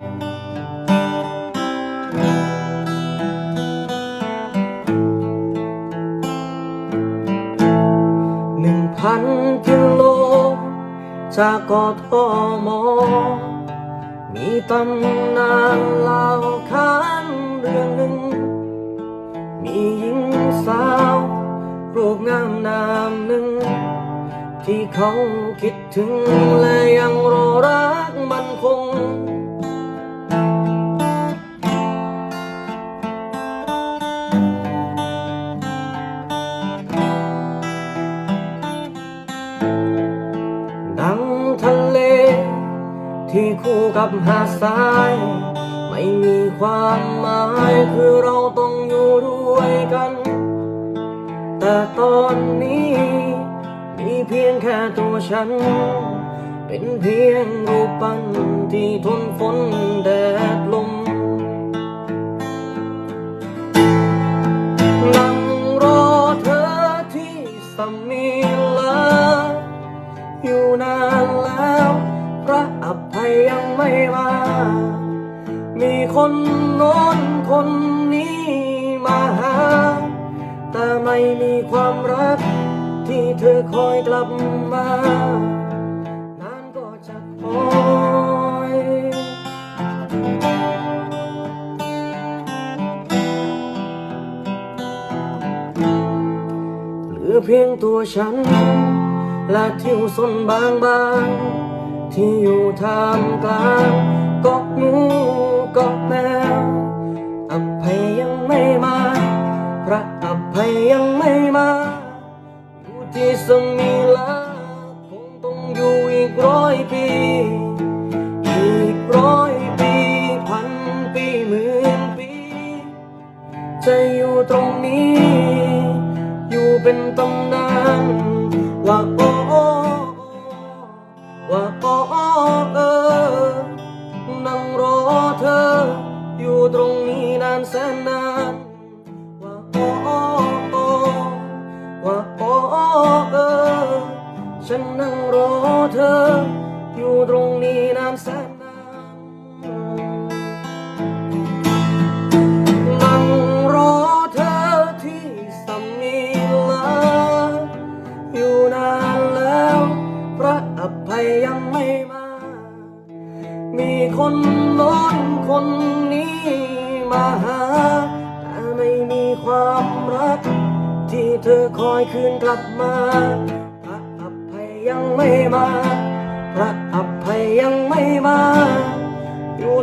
หนึ่งพันกิโล จากกทม มีตำนานเล่าขานเรื่องหนึ่ง มีหญิงสาวรูปงามนามหนึ่ง ที่เขาคิดถึงและยังรอรัก ที่คู่กับหาดทราย ไม่มีความหมายคือเราต้องอยู่ด้วยกัน แต่ตอนนี้ มีเพียงแค่ตัวฉัน เป็นเพียงรูปปั้นที่ทนฝนแดดลมนั่งรอเธอที่สมีลาอยู่นาน ระอภัยยังไม่มา มีคนโน้นคนนี้มาหา แต่ไม่มีความรัก ที่เธอคอยกลับมานานก็จะคอยเหลือเพียงตัวฉัน และทิวสนบางบาง ที่อยู่ท่ามกลางกาะงูกาะแมวอภัยยังไม่มา พระอภัยยังไม่มาอยู่ที่สมีลาคงต้องอยู่อีกร้อยปี อีกร้อยปีพันปีหมื่นปี จะอยู่ตรงนี้ อยู่เป็นตำนานว่าโอ้ ตรงนี้นานแสนนานว่าโอ้ว่าโอ้เออฉันนั่งรอเธอ อยู่ตรงนี้นานแสน มีคนโน้นคนนี้มาหา แต่ไม่มีความรัก ที่เธอคอยคืนกลับมา พระอภัยยังไม่มา พระอภัยยังไม่มา